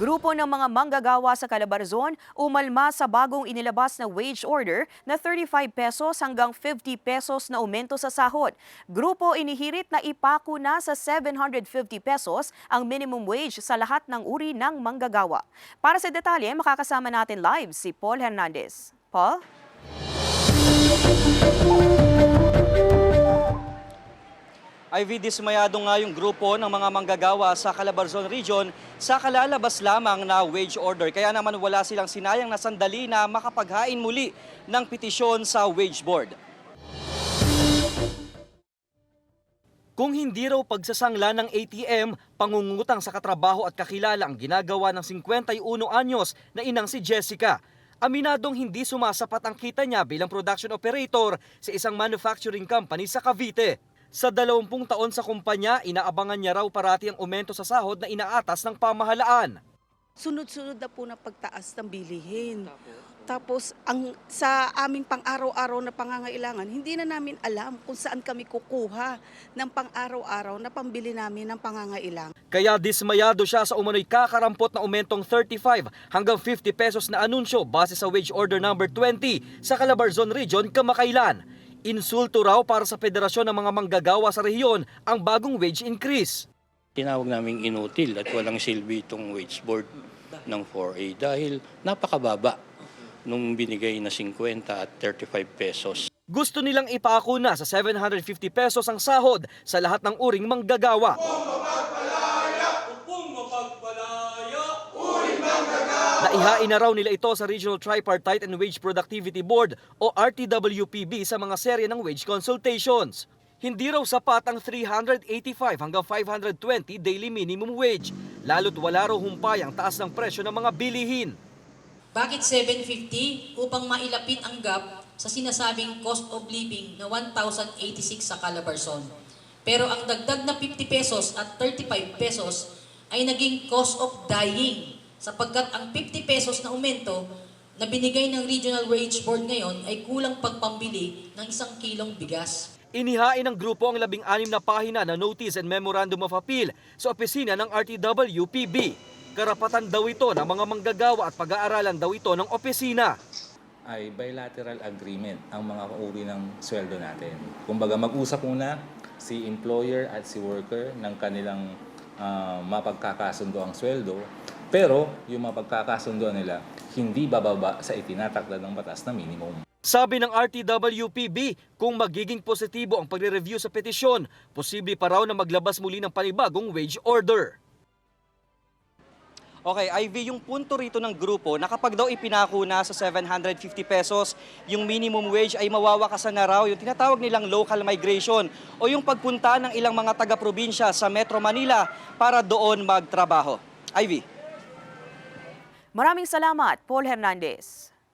Grupo ng mga manggagawa sa Calabarzon umalma sa bagong inilabas na wage order na 35 pesos hanggang 50 pesos na aumento sa sahod. Grupo inihirit na ipako na sa 750 pesos ang minimum wage sa lahat ng uri ng manggagawa. Para sa detalye, makakasama natin live si Paul Hernandez. Paul? IV dismayado nga yung grupo ng mga manggagawa sa Calabarzon Region sa kalalabas lamang na wage order. Kaya naman wala silang sinayang na sandali na makapaghain muli ng petisyon sa wage board. Kung hindi raw pagsasangla ng ATM, pangungutang sa katrabaho at kakilala ang ginagawa ng 51 anyos na inang si Jessica. Aminadong hindi sumasapat ang kita niya bilang production operator sa isang manufacturing company sa Cavite. Sa 20 taon sa kumpanya, inaabangan niya raw parati ang aumento sa sahod na inaatas ng pamahalaan. sunod-sunod na po na pagtaas ng bilihin. Tapos ang sa aming pang-araw-araw na pangangailangan, hindi na namin alam kung saan kami kukuha ng pang-araw-araw na pambili namin ng pangangailangan. Kaya dismayado siya sa umano'y kakarampot na aumentong 35 hanggang 50 pesos na anunsyo base sa wage order number 20 sa Calabarzon Region kamakailan. Insulto raw para sa federasyon ng mga manggagawa sa rehiyon ang bagong wage increase. Tinawag naming inutil at walang silbi itong wage board ng 4A dahil napakababa nung binigay na 50 at 35 pesos. Gusto nilang ipako na sa 750 pesos ang sahod sa lahat ng uring manggagawa. Naihain na raw nila ito sa Regional Tripartite and Wage Productivity Board o RTWPB sa mga serye ng wage consultations. Hindi raw sapat ang 385 hanggang 520 daily minimum wage, lalo't wala raw humpay ang taas ng presyo ng mga bilihin. Bakit 750? Upang mailapit ang gap sa sinasabing cost of living na 1,086 sa Calabarzon. Pero ang dagdag na 50 pesos at 35 pesos ay naging cost of dying sapagkat ang 50 pesos na aumento na binigay ng Regional Wage Board ngayon ay kulang pagpambili ng isang kilong bigas. Inihain ng grupo ang labing-anim na pahina na Notice and Memorandum of Appeal sa opisina ng RTWPB. Karapatan daw ito ng mga manggagawa at pag-aaralan daw ito ng opisina. ay bilateral agreement ang mga uri ng sweldo natin. Kumbaga mag-usap muna si employer at si worker ng kanilang ah, mapagkakasundo ang sweldo, pero yung mapagkakasundo nila hindi bababa sa itinatakda ng batas na minimum. Sabi ng RTWPB, kung magiging positibo ang pagre-review sa petisyon, posible pa raw na maglabas muli ng panibagong wage order. Okay, Ivy, yung punto rito ng grupo na kapag daw ipinako na sa 750 pesos, yung minimum wage ay mawawakasan na raw yung tinatawag nilang local migration o yung pagpunta ng ilang mga taga-probinsya sa Metro Manila para doon magtrabaho. Ivy. Maraming salamat, Paul Hernandez.